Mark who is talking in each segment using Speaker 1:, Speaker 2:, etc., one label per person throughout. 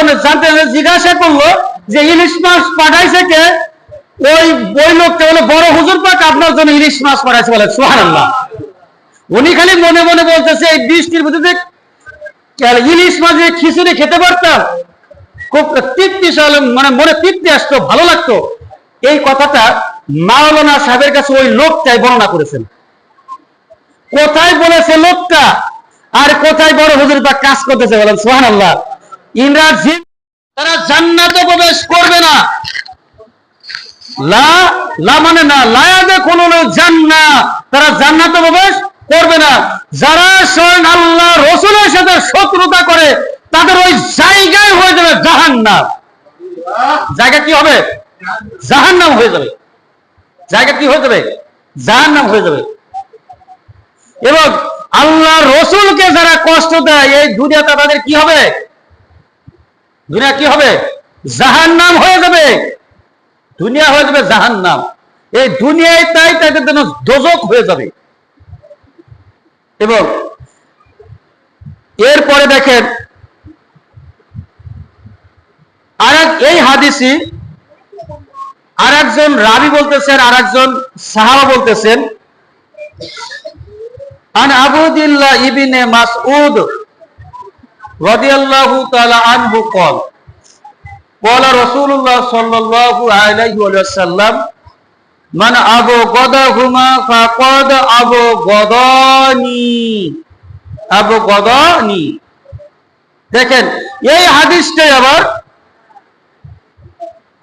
Speaker 1: এখন জানতে জিজ্ঞাসা করল যে ইলিশ মাছ পাঠাইছে কে? ওই ওই লোকটা বলে, বড় হুজুর পাক আপনার জন্য ইলিশ মাছ পাঠাইছে বলে। সুবহানাল্লাহ। উনি খালি মনে মনে বলতেছে, এই বৃষ্টির ভিতরে ইলিশ মাঝে খিচুড়ি খেতে পারতাম? খুব তৃপ্তি মানে মনে তৃপ্তি আসতো, ভালো লাগতো। এই কথাটা মাওলানা সাহেবের কাছে ওই লোকটাই বর্ণনা করেছেন। কোথায় বলেছে লোকটা? আর কোথায় বড় হুজুর পাক কাজ করতেছে বলেন? সোহান আল্লাহ জিন তারা জান্নাতে প্রবেশ করবে না। লা লা মানে না, লায়াদে কোন জান্না। তারা জান্নাতে প্রবেশ করবে না। যারা স্বয়ং আল্লাহ রসুলের সাথে শত্রুতা করে, তাদের ওই জায়গায় হয়ে যাবে জাহান্নাম। জায়গা কি হবে? জাহান্নাম হয়ে যাবে। জায়গা কি হয়ে যাবে? জাহান্নাম হয়ে যাবে। এবং আল্লাহ রসুলকে যারা কষ্ট দেয়, এই দুনিয়াটা তাদের কি হবে? দুনিয়া কি হবে? জাহান্নাম হয়ে যাবে। দুনিয়া হয়ে যাবে জাহান্নাম। এই দুনিয়ায় তাই তাদের জন্য দোজক হয়ে যাবে। এবং এরপরে দেখেন আর এই হাদিসি আর একজন রাবি বলতেছেন আর একজন সাহাবা বলতেছেন, আন আবুদিল্লাহ ইবিনে মাসউদ রাদিয়াল্লাহু তাআলা আনহু قال قال رسول الله صلى الله عليه وسلم من আবু গদাহুমা ফাকাদ আবু গদানি আবু গদানি দেখেন এই হাদিসটাই আবার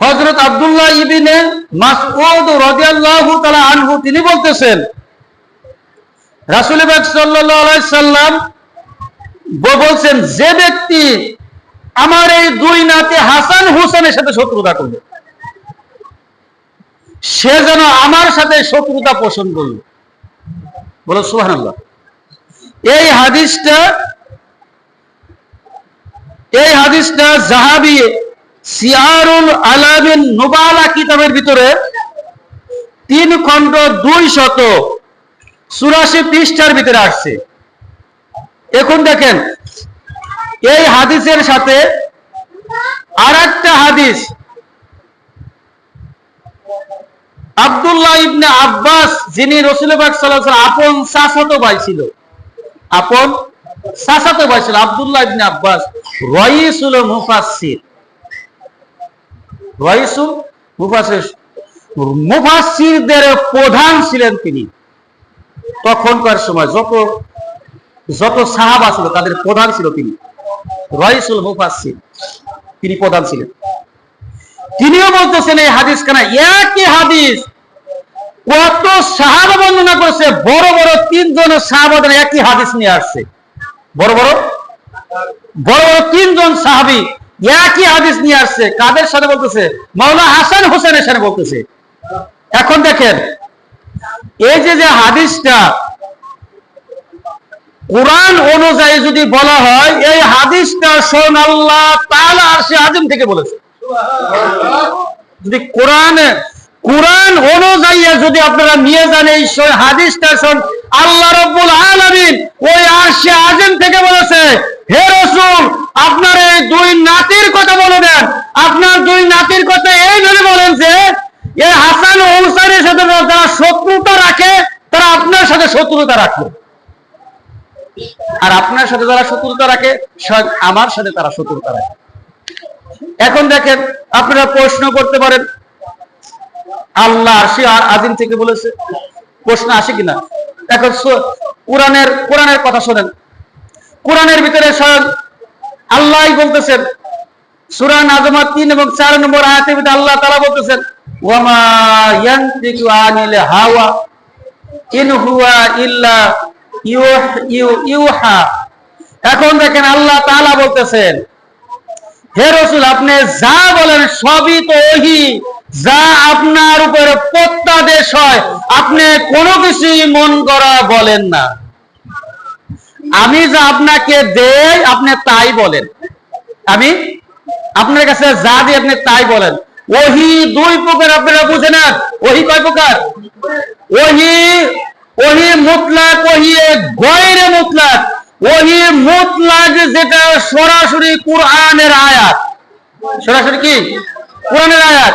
Speaker 1: হযরত আব্দুল্লাহ ইবিনে মাসউদ রাদিয়াল্লাহু তাআলা আনহু তিনি বলতেছেন রাসূল পাক সাল্লাল্লাহু আলাইহি সাল্লাম বলছেন, যে ব্যক্তি আমার এই দুই নাতি হাসান হুসেনের সাথে শত্রুতা করবে, সে যেন আমার সাথে শত্রুতা পোষণ করবে। বলো, সুবহানাল্লাহ। এই হাদিসটা এই হাদিসটা জাহাবি সিয়ারুল আলামিন নুবালা কিতাবের ভিতরে তিন খণ্ড দুই শত চুরাশি পৃষ্ঠার ভিতরে আসছে। এখন দেখেন, এই হাদিসের সাথে আর একটা হাদিস। আব্দুল্লাহ ইবনে আব্বাস, যিনি রসুলবাগ সাল্লাহ আপন সাসাতো ভাই ছিল। আপন সাসাতো ভাই ছিল, আব্দুল্লাহ ইবনে আব্বাস। রয়িসুল মুফাসসির। রয়িসুল মুফাসসির। মুফাসসিরদের প্রধান ছিলেন তিনি। তখনকার সময় যত যত সাহাবা ছিল, তাদের প্রধান ছিল তিনি। রয়িসুল মুফাসসির, তিনি প্রধান ছিলেন। তিনিও বলতেছেন, এই হাদিস কেনা? একই হাদিস। কত সাহাবা বর্ণনা করেছে, বড় বড় তিনজন সাহাবাদের একই হাদিস নিয়ে আসছে। বড় বড়? বড় বড় তিনজন সাহাবি একই হাদিস নিয়ে আসছে। কাদের সাথে বলতেছে? মাওলা হাসান হোসেনের সাথে বলতেছে। এখন দেখেন, এই যে যে হাদিসটা কোরআন অনুযায়ী যদি বলা হয়, এই হাদিসটা শোন আল্লাহ আর সে থেকে বলেছে। যদি কোরআন কোরআন অনুযায়ী যদি আপনারা নিয়ে যান এই হাদিসটা শোন, আল্লাহ রব্বুল আলামিন ওই থেকে বলেছে, হে রসুল, আপনার এই দুই নাতির কথা বলে দেন। আপনার দুই নাতির কথা এই ধরে বলেন যে এই হাসান ও হুসাইনের সাথে যারা শত্রুতা রাখে, তারা আপনার সাথে শত্রুতা রাখে। আর আপনার সাথে যারা শত্রুতা রাখে আমার সাথে তারা শত্রুতা রাখে। এখন দেখেন, আপনারা প্রশ্ন করতে পারেন, আল্লাহ সে আর আদিম থেকে বলেছে, প্রশ্ন আসে কিনা? এখন কোরআনের কোরআনের কথা শোনেন। কোরআনের ভিতরে স্বয়ং আল্লাহ বলতেছেন, সুরা নাজমা তিন এবং চার নম্বর আয়াতের ভিতরে আল্লাহ তারা বলতেছেন ওয়ামা ইয়ান্তিকু আনিল হাওয়া, ইন হুয়া ইল্লা এখন দেখেন আল্লাহ তাআলা বলতেছেন, হে রসুল, আপনি যা বলেন সবই তো ওহি। যা আপনার উপরে প্রত্যাদেশ হয়, আপনি কোনো কিছুই মন করা বলেন না। আমি যা আপনাকে দেই, আপনি তাই বলেন। আমি আপনার কাছে যা দিই, আপনি তাই বলেন। ওহি দুই প্রকার, আপনারা বুঝে না ওহি কয় প্রকার? ওহি ওহি মুতলাক, ওহি গয়রে মুতলাক। ওহি মুতলাক যেটা সরাসরি কোরআনের আয়াত। সরাসরি কি? কোরআনের আয়াত।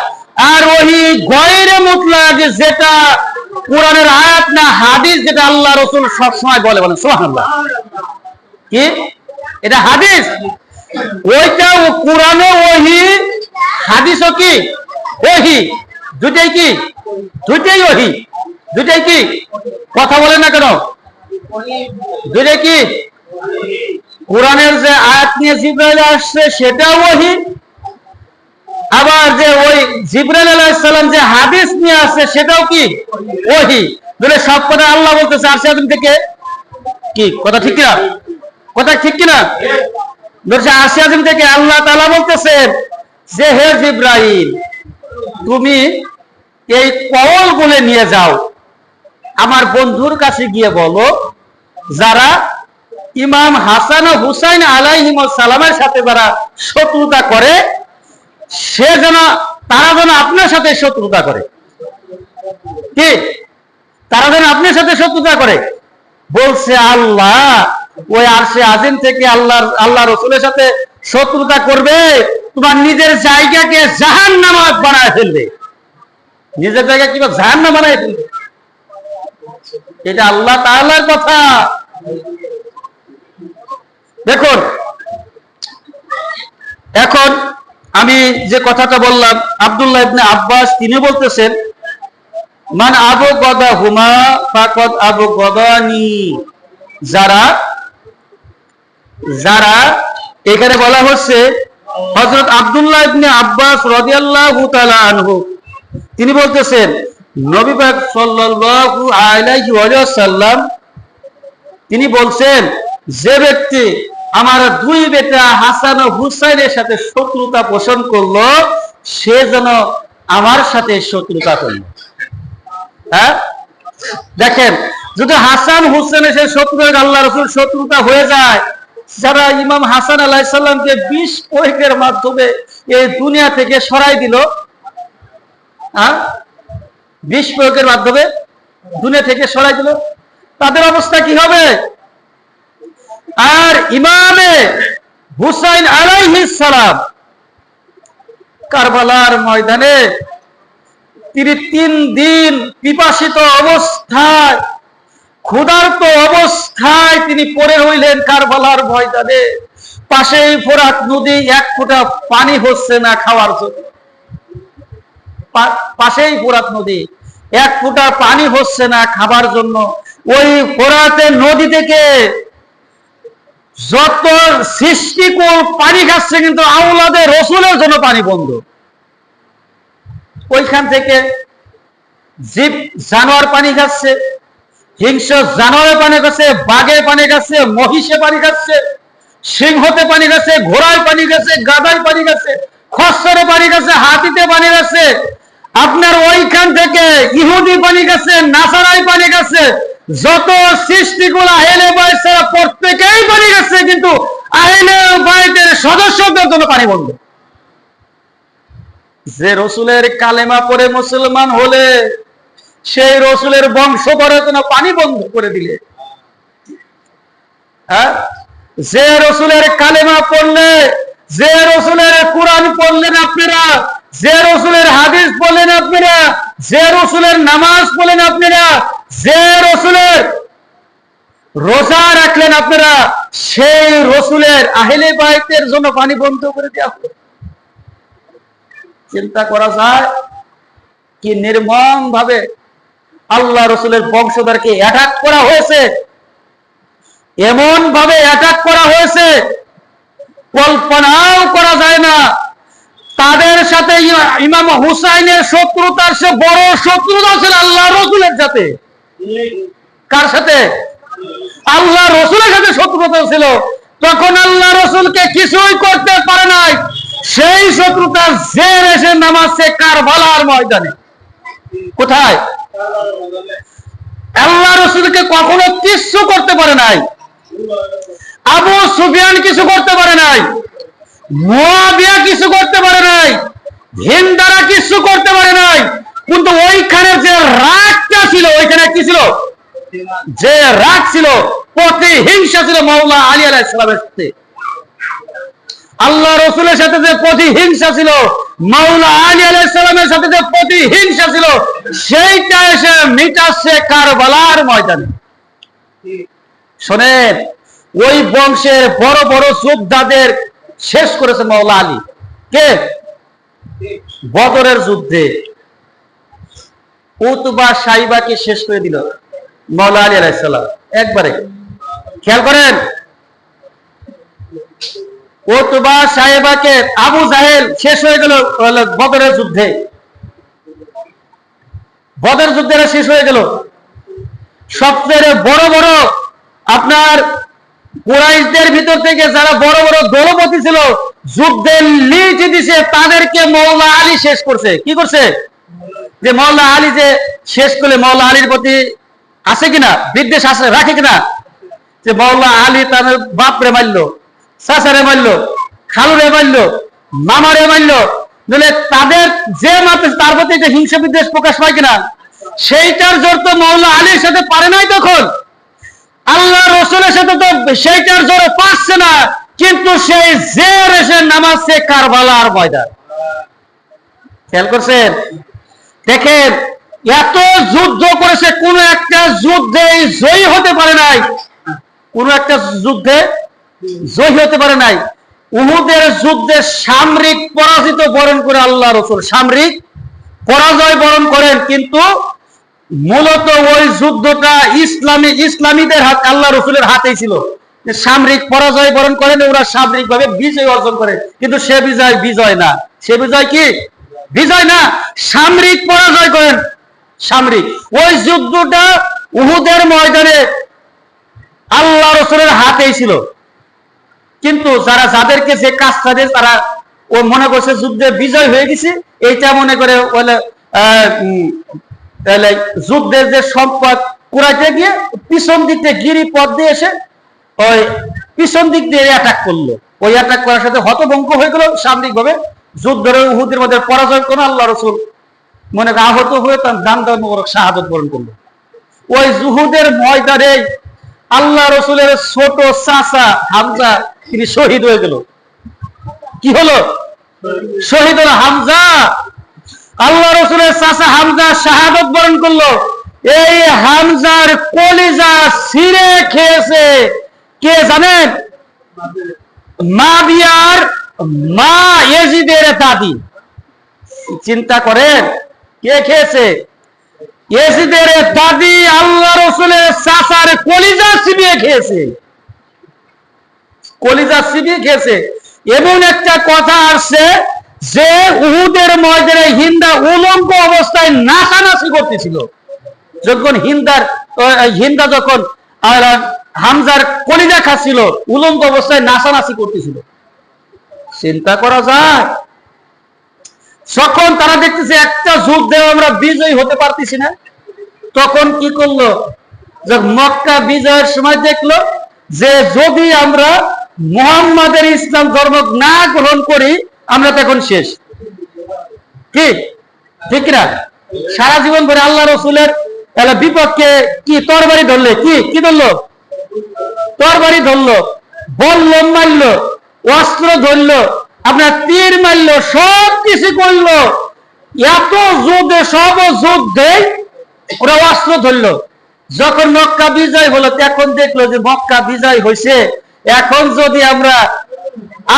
Speaker 1: আর ওহি গয়রে মুতলাক যেটা কোরআনের আয়াত না হাদিস যেটা আল্লাহ রসুল সবসময় বলে বলেন, সুবহানাল্লাহ। কি? এটা হাদিস? ওইটা কোরআনে ওহি, হাদিসও কি? ওহি। দুটাই কি? দুটাই ওহি। দুটাই কি? কথা বলেন না কেন? দুটাই কি? কোরআনের যে আয়াত নিয়ে জিব্রাইল আসছে, সেটাও ওহি। আবার যে ওই জিব্রাইল আলাইহিস যে হাদিস নিয়ে আসছে, সেটাও কি? ওহি। বলে সব কথা আল্লাহ বলতেছে। আরশে আযম থেকে? কি? কথা ঠিক কিনা? কথা ঠিক কিনা? বলছে আরশে আযম থেকে আল্লাহ তাআলা বলতেছেন যে, হে জিব্রাইল, তুমি এই কওল বলে নিয়ে যাও। আমার বন্ধুর কাছে গিয়ে বলো, যারা ইমাম হাসান ও হুসাইন আলাইহিম সালামের সাথে যারা শত্রুতা করে, সে যেন, তারা যেন আপনার সাথে শত্রুতা করে। কি? তারা যেন আপনার সাথে শত্রুতা করে। বলছে আল্লাহ, ওই আর সে আজিম থেকে আল্লাহ আল্লাহ রসুলের সাথে শত্রুতা করবে, তোমার নিজের জায়গাকে জাহান নামাজ বানায় ফেলবে। নিজের জায়গা কিবা জাহান না বানায় ফেলবে। এটা আল্লাহ তাআলার কথা। দেখুন, এখন আমি যে কথাটা বললাম, আব্দুল্লাহ ইবনে আব্বাস, তিনি বলতেছেন, মান আবু গদা হুমা ফাকদ আবু গদানি যারা যারা, এখানে বলা হচ্ছে হযরত আব্দুল্লাহ ইবনে আব্বাস রাদিয়াল্লাহু তাআলা আনহু। তিনি বলতেছেন নবী সাল্লাল্লাহু আলাইহি ওয়াসাল্লাম, তিনি বলছেন, যে ব্যক্তি আমার দুই বেটা হাসান ও হুসাইনের সাথে শত্রুতা পোষণ করল, সে যেন আমার সাথে শত্রুতা করল। হ্যাঁ? দেখেন, যদি হাসান হুসেনের সাথে শত্রু আল্লাহ রসুল শত্রুতা হয়ে যায়। যারা ইমাম হাসান আলাহ সাল্লামকে বিষ প্রয়োগের মাধ্যমে এই দুনিয়া থেকে সরাই দিল হ্যাঁ? বিষ প্রয়োগের মাধ্যমে দুনিয়া থেকে সরাই দিল। তাদের অবস্থা কি হবে? আর ইমামে হুসাইন আলাইহিস সালাম কারবালার ময়দানে তিনি তিন দিন পিপাসিত অবস্থায়, ক্ষুধার্ত অবস্থায় তিনি পড়ে হইলেন কারবালার ময়দানে। পাশেই ফোরাত নদী, এক ফোঁটা পানি হচ্ছে না খাওয়ার জন্য। পাশেই ফোরাত নদী। এক ফোঁটা পানি হচ্ছে না খাবার জন্য। ওই ফোরাতে নদী থেকে যত সৃষ্টিকুল পানি খাচ্ছে কিন্তু আউলাদের রসুলের জন্য পানি বন্ধ। ওইখান থেকে জীব জানোয়ার পানি খাচ্ছে, হিংস্র জানোয়ারে পানি খাচ্ছে বাঘে পানি খাচ্ছে মহিষে পানি খাচ্ছে, সিংহতে পানি খাচ্ছে ঘোড়ায় পানি খাচ্ছে গাদায় পানি খাচ্ছে খসরে পানি খাচ্ছে, হাতিতে পানি খাচ্ছে। আপনার ওইখান থেকে ইহুদি পানি খাচ্ছে নাসারাই পানি খাচ্ছে যত সৃষ্টিগুলো আহেলে বাইসেরা প্রত্যেকেই পানি খাচ্ছে কিন্তু আহেলে বাইতের সদস্যদের জন্য পানি বন্ধ যে রসুলের কালেমা পড়ে মুসলমান হলে, সেই রসুলের বংশ করে জন্য পানি বন্ধ করে দিলে হ্যাঁ? যে রসুলের কালেমা পড়লে, যে রসুলের কোরআন পড়লেন আপনারা যে রসুলের হাদিস পড়লেন আপনারা, যে রসুলের নামাজ পড়লেন আপনারা, যে রসুলের রোজা রাখলেন আপনারা, সেই রসুলের আহেলে বাইতের জন্য পানি বন্ধ করে দেওয়া হলো। চিন্তা করা যায় কি নির্মম ভাবে আল্লাহ রসুলের বংশধরকে অ্যাটাক করা হয়েছে? এমন ভাবে অ্যাটাক করা হয়েছে, কল্পনাও করা যায় না। তাদের সাথে ইমাম হুসাইনের শত্রুতার সে বড় শত্রুতা ছিল আল্লাহ রসুলের সাথে। কার সাথে? আল্লাহ রসুলের সাথে শত্রুতা ছিল। তখন আল্লাহ রসুলকে কিছুই করতে পারে নাই। সেই শত্রুতা জের এসে নামাচ্ছে কারবালার ময়দানে। কোথায়? আল্লাহ রসুলকে কখনো কিচ্ছু করতে পারে নাই। আবু সুফিয়ান কিছু করতে পারে নাই। মুয়াবিয়া কিছু করতে পারে নাই হিন্দারা কিছু করতে পারে নাই, কিন্তু ওইখানে যে রাগটা ছিল, ওইখানে কি ছিল? যে রাগ ছিল, প্রতিহিংসা ছিল মৌলা আলী আলাহ ইসলামের সাথে। আল্লাহ রসুলের সাথে যে প্রতিহিংসা ছিল, মাওলা আলী আলাইসালামের সাথে যে প্রতিহিংসা ছিল, সেইটা এসে মিটাচ্ছে কারবালার ময়দানে। শোনেন, ওই বংশের বড় বড় যোদ্ধাদের শেষ করেছে মাওলা আলী। কে? বদরের যুদ্ধে। উতবা সাইবাকে শেষ করে দিল মাওলা আলী আলাইসাল্লাম একবারে। খেয়াল করেন? ওতবা সাহেবাকে আবু জাহেল শেষ হয়ে গেল বদরের যুদ্ধে। বদর যুদ্ধের শেষ হয়ে গেল। সবচেয়ে বড় বড় আপনার কুরাইশদের ভিতর থেকে যারা বড় বড় দলপতি ছিল, যুদ্ধের লিড দিছে, তাদেরকে মৌলা আলী শেষ করছে। কি করছে? যে মৌলা আলী যে শেষ করলে মৌলা আলীর প্রতি আছে কিনা? বিদ্বেষ আছে, রাখে কিনা? যে মৌলা আলী তার বাপরে মারলো, চাচারে মারলো, খালুরে মারলো, মামারে মারলো। নইলে তাদের যে মাপে তার প্রতি যে হিংসা বিদ্বেষ প্রকাশ পায় কিনা? সেইটার জোর তো মৌলা আলীর সাথে পারে নাই তখন। আল্লাহ রসুলের সাথে তো সেইটার জোরে পাচ্ছে না, কিন্তু সেই জের এসে নামাচ্ছে কারবালার ময়দান। খেয়াল করছেন? দেখেন, এত যুদ্ধ করেছে কোন একটা যুদ্ধে জয়ী হতে পারে নাই। কোন একটা যুদ্ধে জয়ী হতে পারে নাই। উহুদের যুদ্ধে সামরিক পরাজিত বরণ করে আল্লাহ রসুল, সামরিক পরাজয় বরণ করেন, কিন্তু মূলত ওই যুদ্ধটা ইসলামী, ইসলামীদের হাত, আল্লাহ রসুলের হাতেই ছিল। সামরিক পরাজয় বরণ করেন, ওরা সামরিক ভাবে বিজয় অর্জন করে। কিন্তু সে বিজয় বিজয় না। সে বিজয় কি? বিজয় না। সামরিক পরাজয় করেন। সামরিক। ওই যুদ্ধটা উহুদের ময়দানে আল্লাহ রসুলের হাতেই ছিল। কিন্তু যারা, যাদেরকে যে কাজটা দিয়ে তারা ও মনে করছে যুদ্ধে বিজয় হয়ে গেছে, এইটা মনে করে তাহলে যুদ্ধের যে সম্পদ কুড়াইতে গিয়ে পিছন দিক গিরি পথ দিয়ে এসে ওই পিছন দিক দিয়ে অ্যাটাক করল। ওই অ্যাটাক করার সাথে হতভঙ্গ হয়ে গেল সামরিক ভাবে যুদ্ধের উহুদের মধ্যে পরাজয় কোনো আল্লাহ রসুল। মনে আহত হয়ে তার দান দান শাহাদত বরণ করল। ওই জুহুদের ময়দানে আল্লাহ রসুলের ছোট চাচা হামজা, তিনি শহীদ হয়ে গেল। কি হলো? শহীদ হলো হামজা! আল্লাহ রসুলের চাচা হামজা শাহাদত বরণ করল। এই হামজার কলিজা ছিঁড়ে খেয়েছে। কে জানেন? মা বিয়ার মা এজিদের দাদি। চিন্তা করেন, কে খেয়েছে? এজিদের দাদি আল্লাহ রসুলের চাচার কলিজা চিবিয়ে খেয়েছে। কলিজা চিবিয়ে খেয়েছে। এমন একটা কথা আসছে যে উহুদের ময়দানে হিন্দা উলঙ্গ অবস্থায় নাচানাচি করতেছিল, যখন হিন্দার হিন্দা যখন হামজার কলিজা খাচ্ছিল, উলঙ্গ অবস্থায় নাচানাচি করতেছিল। চিন্তা করা যায়, যখন তারা দেখতেছে একটা যুগ যুদ্ধে আমরা বিজয়ী হতে পারতেছি না, তখন কি করল? মক্কা বিজয়ের সময় দেখল যে যদি আমরা মোহাম্মদের ইসলাম ধর্ম না গ্রহণ করি আমরা তখন শেষ। কি ঠিক না সারা জীবন ধরে আল্লাহ রসুলের তাহলে বিপক্ষে কি তরবারি ধরলে? কি? কি ধরলো? তরবারি ধরলো, বলল, মারলো, অস্ত্র ধরলো, আপনার তীর মারলো সব কিছু করল। এত যুদ্ধে সব যুদ্ধে ওরা অস্ত্র ধরলো। যখন মক্কা বিজয় হলো, তখন দেখল যে মক্কা বিজয় হয়েছে এখন যদি আমরা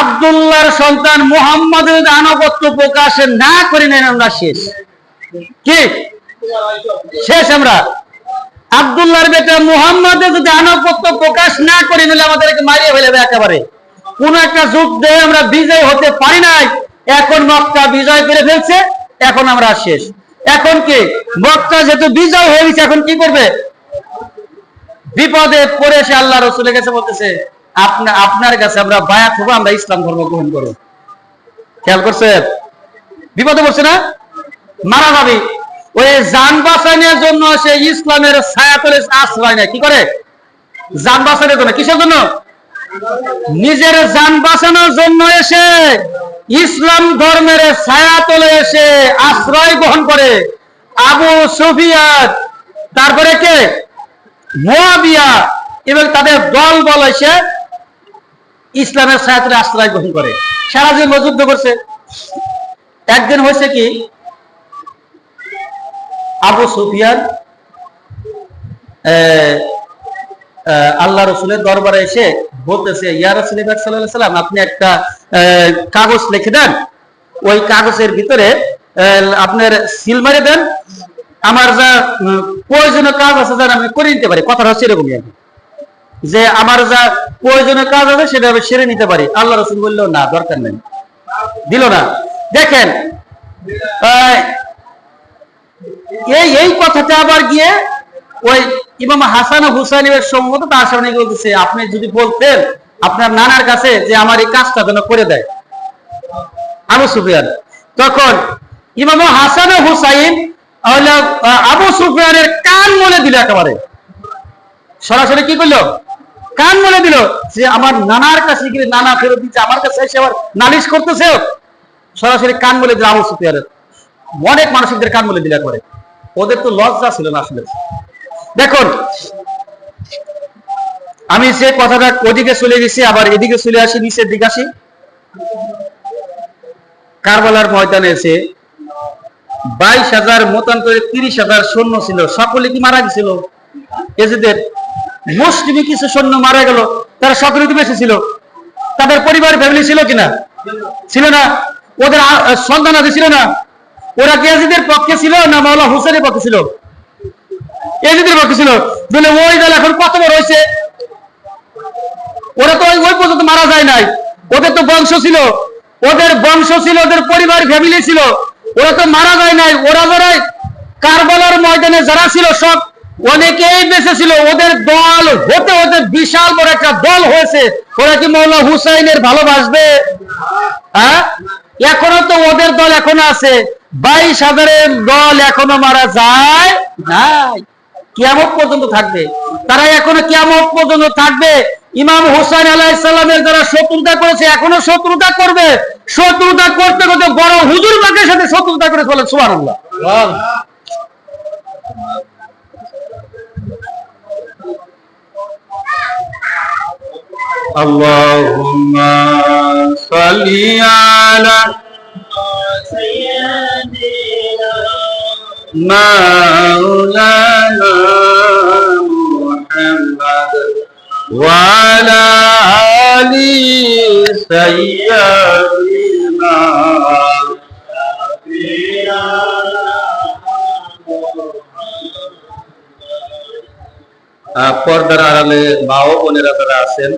Speaker 1: আব্দুল্লাহর সন্তান মুহাম্মদের আনুগত্য প্রকাশে না করি নেন আমরা শেষ। কি? শেষ আমরা। আব্দুল্লাহর বেটা মুহাম্মদের যদি আনুগত্য প্রকাশ না করি নিলে আমাদেরকে মারিয়ে ফেলবে একেবারে। কোন একটা যুদ্ধে আমরা বিজয় হতে পারি নাই, এখন মক্কা বিজয় করে ফেলছে, এখন আমরা শেষ। এখন কি? মক্কা যেহেতু বিজয় হয়ে গেছে, এখন কি করবে? বিপদে পড়ে এসে আল্লাহ রসুলের কাছে বলতেছে আপনার আপনার কাছে আমরা বায়াত হব, আমরা ইসলাম ধর্ম গ্রহণ করব। খেয়াল করছে? বিপদে পড়ছে না? মারা যাবে। ওই যান বাঁচানোর জন্য সে ইসলামের ছায়া তোলে আশ্রয় নেয় কি করে? যান বাঁচানোর জন্য। কিসের জন্য? নিজের যান বাঁচানোর জন্য এসে ইসলাম ধর্মের ছায়া তোলে এসে আশ্রয় গ্রহণ করে। আবু সুফিয়ান, তারপরে কে? মোয়াবিয়া এবং তাদের দল বল এসে ইসলামের ছায়া তোলে আশ্রয় গ্রহণ করে। সারা জীবন যুদ্ধ করছে। একদিন হয়েছে কি, আবু সুফিয়ান আল্লাহ রসুলের দরবারে এসে বলতেছে, ইয়া রসুল সাল্লাম আপনি একটা কাগজ লিখে দেন। ওই কাগজের ভিতরে আপনার সিল মারে দেন। আমার যা প্রয়োজনীয় কাজ আছে, যেন আমি করে নিতে পারি। কথাটা হচ্ছে এরকমই। যে আমার যা প্রয়োজনীয় কাজ আছে সেটা আমি সেরে নিতে পারি। আল্লাহ রসুল বলল না, দরকার নেই। দিল না। দেখেন, এই এই কথাটা আবার গিয়ে ওই ইমাম হাসান হুসাইনের সম্মত তার সামনে বলতেছে আপনি যদি বলতেন, আপনার নানার কাছে যে আমার এই কাজটা যেন করে দেয়। আবু সুফিয়ান, তখন ইমাম হাসান হুসাইন আবু সুফিয়ানের কান মনে দিল একেবারে। সরাসরি কি করল? কান মনে দিল, যে আমার নানার কাছে গিয়ে নানা ফেরত দিচ্ছে আমার কাছে এসে আবার নালিশ করতেছে। সরাসরি কান বলে দিল, আবু সুফিয়ানের অনেক মানসিকদের কান বলে দিল একবারে। ওদের তো লজ্জা ছিল না আসলে। দেখুন, আমি যে কথাটা ওদিকে চলে গেছি, আবার এদিকে চলে আসি, নিচের দিকে আসি। কারবালার ময়দানে এসে বাইশ হাজার, মতান্তরে তিরিশ হাজার সৈন্য ছিল। সকলে কি মারা গেছিল? এজিদের মুসলিমে কিছু সৈন্য মারা গেল, তারা সকলে ছিল। তাদের পরিবার ফ্যামিলি ছিল কিনা? ছিল না। ওদের সন্তান আদি ছিল না। ওরা কি পক্ষে ছিল না মাওলা হুসেনের পক্ষে ছিল? এজিদের পক্ষে ছিল। বলে, ওই দল এখন কত ওরা তো ওই পর্যন্ত মারা যায় নাই। ওদের তো বংশ ছিল। ওদের বংশ ছিল, ওদের পরিবার ফ্যামিলি ছিল। ওরা তো মারা যায় নাই। ওরা যারা কারবালার ময়দানে যারা ছিল সব অনেকেই বেঁচে ছিল ওদের দল হতে হতে বিশাল বড় একটা দল হয়েছে। ওরা কি মৌলা হুসাইনের ভালোবাসবে? হ্যাঁ? এখনও তো ওদের দল এখনও আছে। বাইশ হাজারের দল এখনও মারা যায় নাই। কিয়ামত পর্যন্ত থাকবে। তারা এখনও কিয়ামত পর্যন্ত থাকবে। ইমাম হুসাইন আলাইসাল্লামের যারা শত্রুতা করেছে, এখনও শত্রুতা করবে। শত্রুতা করতে করতে বড় হুজুর বাকের সাথে শত্রুতা করে চলে সুবহানাল্লাহ। اللهم صل على مولانا محمد وعلى آل سيدنا আহ, পর্দার আড়ালে মা ও বোনেরা যারা আছেন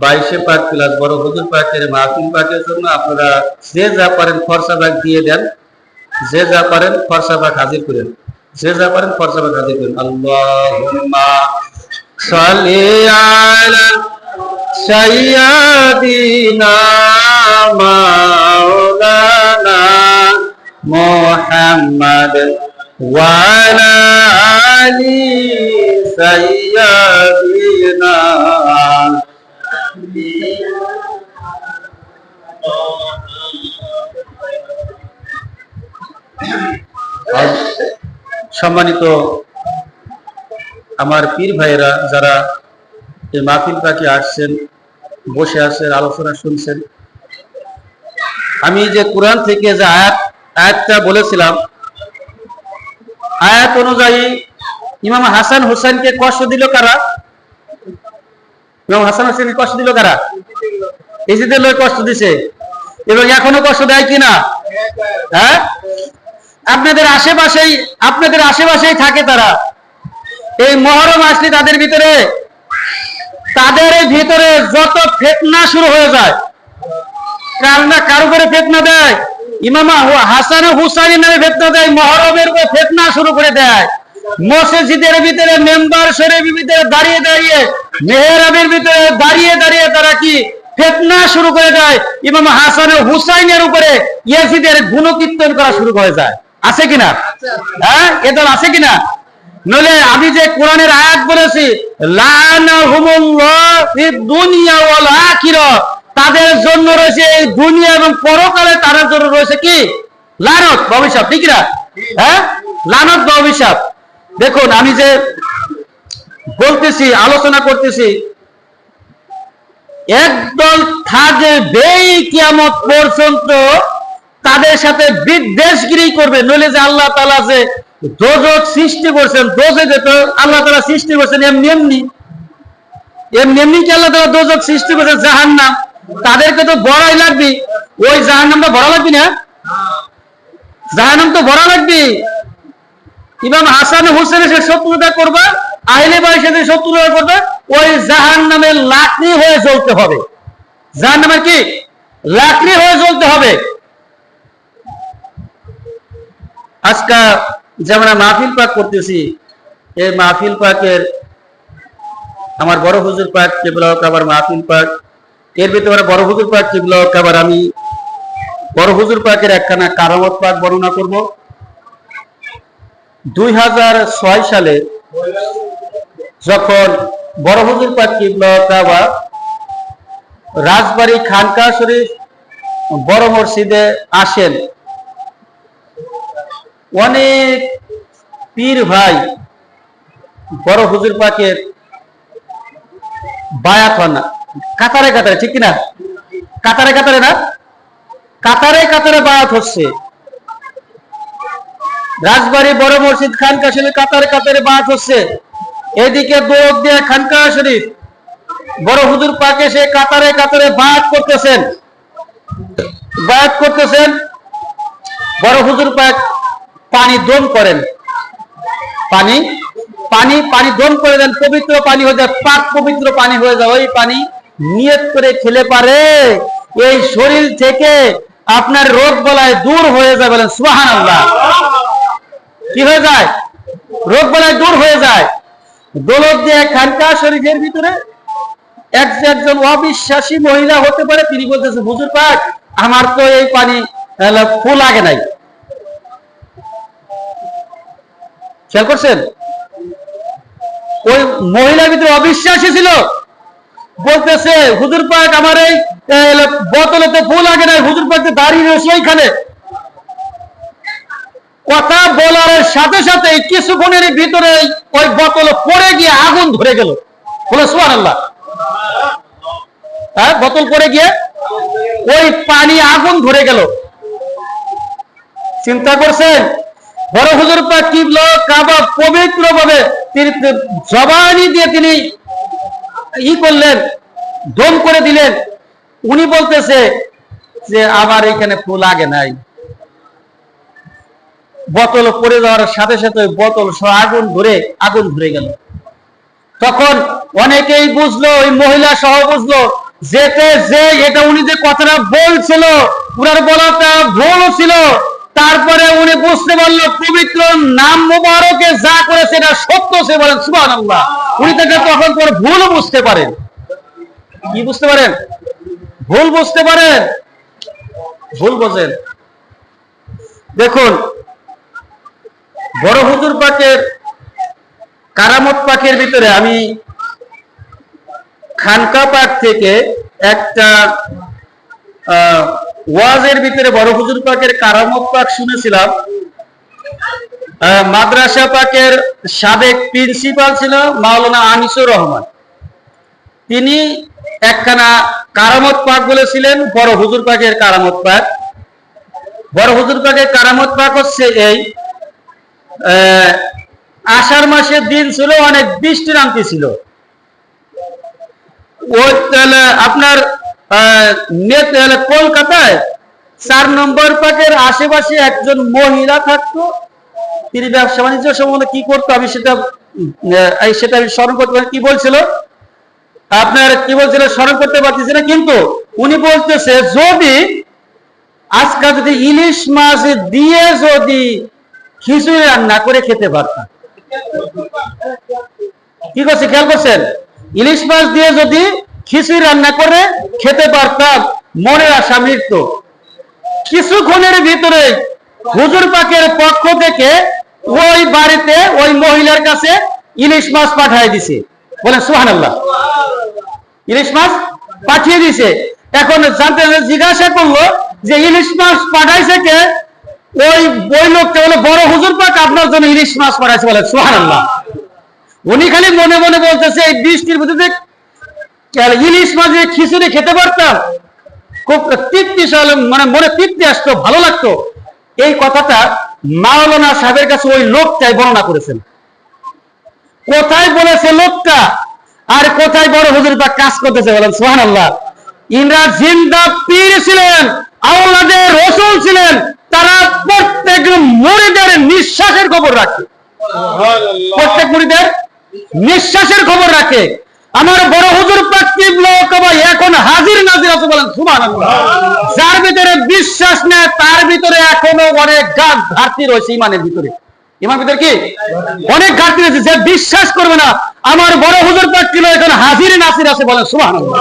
Speaker 1: বাইশে পাক প্লাস বড় হুজুর পাকের মাহফিল পাকের জন্য আপনারা যে যা পারেন খরচা ভাগ দিয়ে দেন। যে যা পারেন খরচা ভাগ হাজির করেন। যে যা পারেন খরচা ভাগ হাজির করেন। আল্লাহুম্মা সাল্লি আলা মাওলানা মুহাম্মদ আলি সাইয়্যিদিনা আজ সম্মানিত আমার পীর ভাইয়েরা যারা এই মাহফিল পাখি আসছেন, বসে আছেন, আলোচনা শুনছেন, আমি যে কোরআন থেকে যে আয়াত, আয়াতটা বলেছিলাম আয়াত অনুযায়ী ইমাম হাসান হোসেনকে কষ্ট দিল কারা? ইমাম হাসান হোসেনকে কষ্ট দিল কারা? এজিদের লোক কষ্ট দিছে। এবং এখনও কষ্ট দেয় কিনা? হ্যাঁ? আপনাদের আশেপাশেই আপনাদের আশেপাশেই থাকে তারা। এই মহরম আসলে তাদের ভিতরে তাদের ভিতরে যত ফেতনা শুরু হয়ে যায়, কার না কার উপরে ফেতনা দেয়? ইমামা হাসান হুসাইন নামে ফেতনা দেয়, মহরমের ফেতনা শুরু করে দেয়। মসজিদের ভিতরে মেম্বার ভিতরে দাঁড়িয়ে দাঁড়িয়ে, মেহরাবের ভিতরে দাঁড়িয়ে দাঁড়িয়ে তারা কি ফেতনা শুরু করে দেয়? ইমাম হাসান হুসাইনের উপরে ইয়াসিদের গুণকীর্তন করা শুরু করে যায়। আছে কিনা? হ্যাঁ? এ দল আছে কিনা? নলে আমি যে কোরআনের আয়াত বলেছি, লানাহুমুল্লাহ ফিদ দুনিয়া ওয়াল আখিরাহ তাদের জন্য রয়েছে এই দুনিয়া এবং পরকালে তাদের জন্য রয়েছে কি? লানত বা অভিশাপ, ঠিক না? হ্যাঁ? লানত বা অভিশাপ। দেখুন, আমি যে বলতেছি, আলোচনা করতেছি, একদল থাকবে কিয়ামত পর্যন্ত তাদের সাথে বিদ্বেষগিরি করবে। নইলে যে আল্লাহ তালা যে দোজক সৃষ্টি করছেন, দোজকে তো আল্লাহ তালা সৃষ্টি করছেন, এমনি এমনি। এমনি কি আল্লাহ তালা দোজক সৃষ্টি করছেন? জাহান নাম তাদেরকে তো বড়াই লাগবে। ওই জাহান নামটা বড় লাগবে না? জাহান নাম তো বড় লাগবে। ইমাম হাসান হোসেন সে শত্রুতা করবে, আহলে বাড়ির সাথে শত্রুতা করবে, ওই জাহান নামের লাকড়ি হয়ে চলতে হবে। জাহান নামের কি? লাকড়ি হয়ে চলতে হবে। আজকে যে আমরা মাহফিল পাক করতেছি, এই মাহফিল পাকের আমার বড় হুজুর পাক কেবল আবার মাহফিল পাক এর ভিতরে বড় হুজুর পাক কেবল আবার আমি বড় হুজুর পাকের একখানা কারামত পাক বর্ণনা করব। দুই হাজার ছয় সালে যখন বড় হুজুর পাক কিবল কাবা রাজবাড়ি খানকা শরীফ বড় মসজিদে আসেন, অনেক পীর ভাই বড় হুজুর পাকের বায়াত হন না। কাতারে কাতারে, ঠিক কিনা? কাতারে কাতারে না? কাতারে কাতারে বায়াত হচ্ছে। রাজবাড়ি, বড় মসজিদ, খানকা শরীফ, কাতারে কাতারে বায়াত হচ্ছে। এদিকে দৌড় দিয়ে খানকা শরীফ। বড় হুজুর পাকে সে কাতারে কাতারে বায়াত করতেছেন। বায়াত করতেছেন। বড় হুজুর পাক পানি দম করেন। পানি পানি পানি দম করে দেন, পবিত্র পানি হয়ে যায়, পাক পবিত্র পানি হয়ে যায়, ওই পানি নিয়ত করে খেলে পারে, এই শরীর থেকে আপনার রোগ বলায় দূর হয়ে যায় বলেন সুহান আল্লাহ কি হয়ে যায়? রোগ বলায় দূর হয়ে যায়। দোলক দিয়ে খানকা শরীফের ভিতরে, এক একজন অবিশ্বাসী মহিলা হতে পারে, তিনি বলতেছে, হুজুর পাক, আমার তো এই পানি ফুল লাগে নাই। খেয়াল করছেন? ওই মহিলার ভিতরে অবিশ্বাসী ছিল। বলতেছে, হুজুর পাক আমার এই বোতলে তো ফুল আগে নাই, হুজুর পাক তো দাঁড়িয়ে রয়েছে ওইখানে। কথা বলার সাথে সাথে কিছুক্ষণের ভিতরে ওই বোতল পড়ে গিয়ে আগুন ধরে গেল। বলে আল্লাহ হ্যাঁ বোতল পড়ে গিয়ে ওই পানি আগুন ধরে গেল। চিন্তা করছেন, বড় হুজুর পাক কিবল কাবা পবিত্র ভাবে তিনি জবানি দিয়ে তিনি ই করলেন, দম করে দিলেন। উনি বলতেছে যে, আমার এখানে ফুল আগে নাই। বোতল পড়ে যাওয়ার সাথে সাথে বোতল সব আগুন ধরে আগুন ধরে গেল। তখন অনেকেই বুঝলো, ওই মহিলা সহ বুঝলো, যেতে যে, এটা উনি যে কথাটা বলছিল, উনার বলাটা ভুল ছিল। তারপরে উনি বুঝতে পারল, পবিত্র নাম মোবারকে যা করেছে এটা সত্য সে বলেন সুবান আল্লাহ উনি তাকে তখন পরে ভুল বুঝতে পারেন। কি বুঝতে পারেন? ভুল বুঝতে পারেন? ভুল বোঝেন। দেখুন, বড় হুজুর পাকের, কারামত পাকের ভিতরে আমি খানকা পাক থেকে একটা ওয়াজের ভিতরে বড় হুজুর পাকের কারামত পাক শুনেছিলাম। মাদ্রাসা পাকের সাবেক প্রিন্সিপাল ছিল মাওলানা আনিসুর রহমান। তিনি একখানা কারামত পাক বলেছিলেন, বড় হুজুর পাকের কারামত পাক। বড় হুজুর পাকের কারামত পাক হচ্ছে এই আষাঢ় মাসের দিন ছিল, অনেক বৃষ্টি নামতে ছিল। ওই আপনার কলকাতায় চার নম্বর পাকের আশেপাশে একজন মহিলা থাকতো। তিনি ব্যবসা বাণিজ্য সম্বন্ধে কি করতো আমি সেটা সেটা আমি স্মরণ করতে পারি। কি বলছিল? আপনার কি বলছিল? স্মরণ করতে পারতেছি না, কিন্তু উনি বলতেছে, যদি আজকে যদি ইলিশ মাছ দিয়ে যদি খিচুড়ি রান্না করে খেতে পারতাম। কি করছে? খেয়াল করছেন? ইলিশ মাছ দিয়ে যদি খিচুড়ি রান্না করে খেতে পারতাম মনের আশা মৃত্যু। কিছুক্ষণের ভিতরে হুজুর পাকের পক্ষ থেকে ওই বাড়িতে ওই মহিলার কাছে ইলিশ মাছ পাঠাই দিছে। বলেন সুহান আল্লাহ ইলিশ মাছ পাঠিয়ে দিছে। এখন জানতে জিজ্ঞাসা করল যে, ইলিশ মাছ পাঠাইছে কে? ওই ওই লোকটা বলে, বড় হুজুর পাক আপনার জন্য ইলিশ মাছ পাঠাইছে। বলে সুহান আল্লাহ উনি খালি মনে মনে বলতেছে, এই বৃষ্টির ভিতরে ইলিশ মাঝে খিচুড়ি খেতে পারতাম। খুব তৃপ্তি মানে মনে তৃপ্তি আসতো ভালো লাগতো। এই কথাটা মাওলানা সাহেবের কাছে ওই লোকটাই বর্ণনা করেছেন। কোথায় বলেছে লোকটা? আর কোথায় বড় হুজুর বা কাজ করতেছে বলেন সোহান আল্লাহ ইনরা জিন্দা পীর ছিলেন আওলাদের রসুল ছিলেন তারা প্রত্যেক মরিদের নিঃশ্বাসের খবর রাখে। প্রত্যেক মুড়িদের নিঃশ্বাসের খবর রাখে। আমার বড় হুজুর এখন হাজির নাজির আছে বলেন সুবহানাল্লাহ। যার ভিতরে বিশ্বাস নেই তার ভিতরে এখনও অনেক গাছ ঘাটতি রয়েছে ইমানের ভিতরে। ইমান ভিতরে কি? অনেক ঘাটতি রয়েছে যে বিশ্বাস করবে না আমার বড় হুজুর পাকিব এখন হাজির নাসির আছে বলেন সুবহানাল্লাহ।